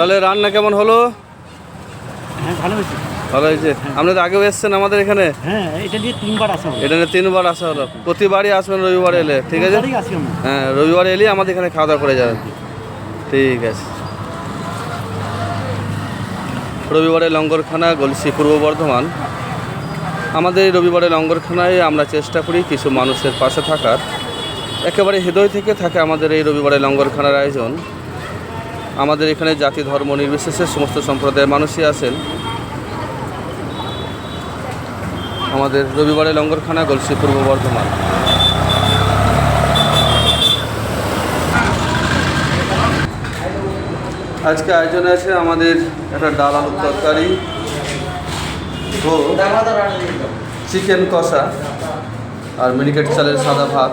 তাহলে রান্না কেমন হলো? হ্যাঁ ভালো হয়েছে। ভালো হয়েছে? আপনি তো আগেও এসছেন আমাদের এখানে? হ্যাঁ এটা দিয়ে তিনবার আসা এটা নিয়ে তিনবার আসা হলো। প্রতিবারই আসবেন রবিবার এলে ঠিক আছে? হ্যাঁ রবিবার এলেই আমাদের এখানে খাওয়া দাওয়া করে যাবেন। ঠিক আছে। রবিবারে লঙ্গরখানা গলসি পূর্ব বর্ধমান। আমাদের এই রবিবারে লঙ্গরখানায় আমরা চেষ্টা করি কিছু মানুষের পাশে থাকার। একেবারে হৃদয় থেকে থাকে আমাদের এই রবিবারে লঙ্গরখানার আয়োজন। আমাদের এখানে জাতি, ধর্ম নির্বিশেষে সমস্ত সম্প্রদায়ের মানুষই আছেন। আমাদের রবিবারে লঙ্গরখানা, গলসি পূর্ব বর্ধমান। আজকে আয়োজনে আছে আমাদের একটা ডাল আলুর তরকারি ও চিকেন কষা আর মিনিকেট চালের সাদা ভাত।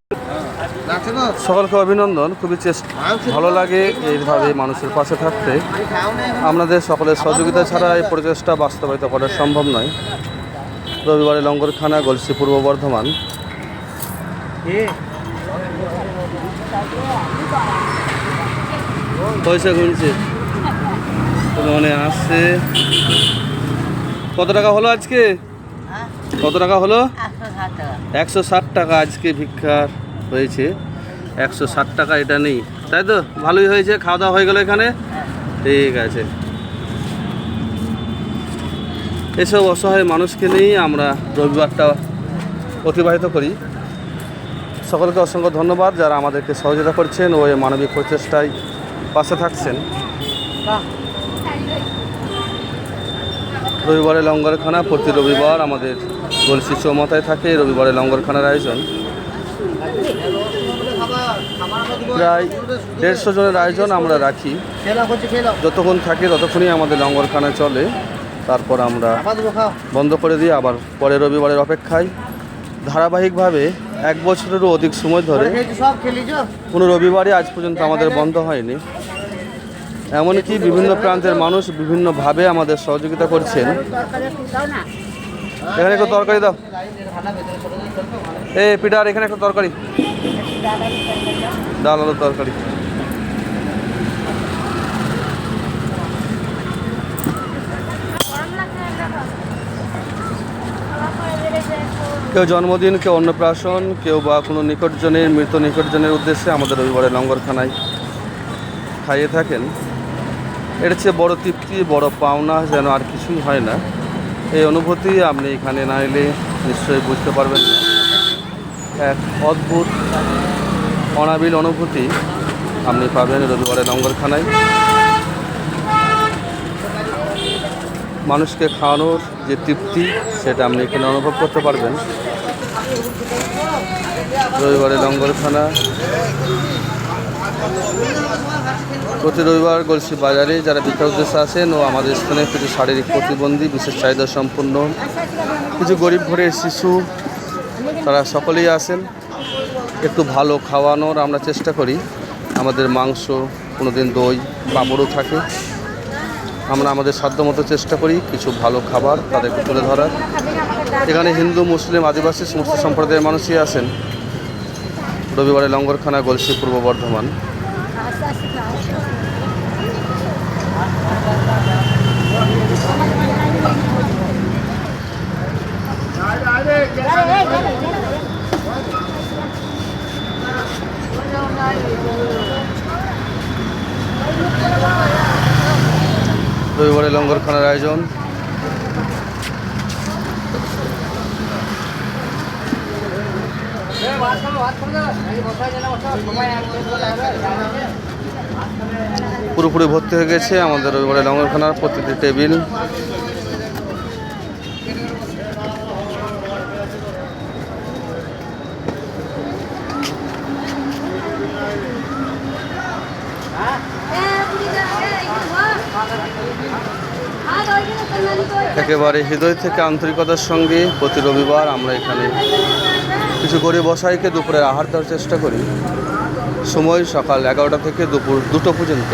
সকলকে অভিনন্দন খুবই চেষ্টা ভালো লাগে এইভাবে মানুষের পাশে থাকতে। আমাদের সকলের সহযোগিতা ছাড়া এই প্রচেষ্টা বাস্তবায়িত করা সম্ভব নয়। রবিবারে লঙ্গরখানা গলসি পূর্ব বর্ধমান। পয়সা গুনছে। মনে আসছে কত টাকা হলো আজকে? কত টাকা হলো? একশো ষাট টাকা আজকে ভিক্ষার হয়েছে। একশো ষাট টাকা এটা নেই। তাই তো? ভালোই হয়েছে, খাওয়া দাওয়া হয়ে গেল এখানে। ঠিক আছে। এসব অসহায় মানুষকে নিয়েই আমরা রবিবারটা অতিবাহিত করি। সকলকে অসংখ্য ধন্যবাদ যারা আমাদেরকে সহযোগিতা করছেন ও মানবিক প্রচেষ্টায় পাশে থাকছেন। রবিবারে লঙ্গরখানা, প্রতি রবিবার আমাদের গলসি চৌমাথায় থাকে রবিবারে লঙ্গরখানার আয়োজন। প্রায় দেড়শো জনের আয়োজন আমরা রাখি। যতক্ষণ থাকে ততক্ষণই আমাদের লঙ্গরখানা চলে। তারপর আমরা বন্ধ করে দিই। আবার পরে রবিবারের অপেক্ষায়। ধারাবাহিকভাবে এক বছরেরও অধিক সময় ধরে কোনো রবিবারই আজ পর্যন্ত আমাদের বন্ধ হয়নি। এমনকি বিভিন্ন প্রান্তের মানুষ বিভিন্নভাবে আমাদের সহযোগিতা করছেন। এখানে একটু তরকারি দাও। এ, পিটার, এখানে একটা তরকারি। ডাল তরকারি। কেউ জন্মদিন, কেউ অন্নপ্রাশন, কেউ বা কোনো নিকটজনের, মৃত নিকটজনের উদ্দেশ্যে আমাদের রবিবারে লঙ্গরখানায় খাইয়ে থাকেন। এর চেয়ে বড় তৃপ্তি, বড় পাওনা যেন আর কিছুই হয় না। এই অনুভূতি আপনি এখানে না এলে নিশ্চয়ই বুঝতে পারবেন না। এক অদ্ভুত, অনাবিল অনুভূতি আপনি পাবেন রবিবারের লঙ্গরখানায় মানুষকে খাওয়ানোর যে তৃপ্তি, সেটা আপনি এখানে অনুভব করতে পারবেন। রবিবারে লঙ্গরখানা প্রতি রবিবার গলসি বাজারে যারা বিক্রয় উদ্দেশ্যে আসেন ও আমাদের স্থানে কিছু শারীরিক প্রতিবন্ধী, বিশেষ চাহিদা সম্পন্ন কিছু গরিব ঘরের শিশু তারা সকলেই আসেন একটু ভালো খাওয়ানোর আমরা চেষ্টা করি। আমাদের মাংস কোনো দিন দই, পাঁপড়ও থাকে। আমরা আমাদের সাধ্যমতো চেষ্টা করি কিছু ভালো খাবার তাদেরকে তুলে ধরার। এখানে হিন্দু, মুসলিম, আদিবাসী, সমস্ত সম্প্রদায়ের মানুষই আসেন রবিবারে লঙ্গরখানা, গলসি, পূর্ব বর্ধমান। রবিবারে লঙ্গরখানার আয়োজন। পুরোপুরি ভর্তি হয়ে গেছে আমাদের রবিবারে লঙ্গরখানার প্রতিটি টেবিল। একেবারে হৃদয় থেকে আন্তরিকতার সঙ্গে প্রতি রবিবার আমরা এখানে কিছু গরিব বসাইকে দুপুরের আহার দেওয়ার চেষ্টা করি। সময় সকাল এগারোটা থেকে দুপুর দুটো পর্যন্ত।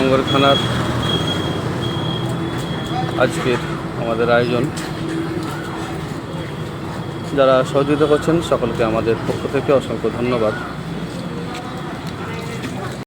রবিবারে থানার আজকের আমাদের আয়োজন। যারা সহযোগিতা করছেন সকলকে আমাদের পক্ষ থেকে অসংখ্য ধন্যবাদ।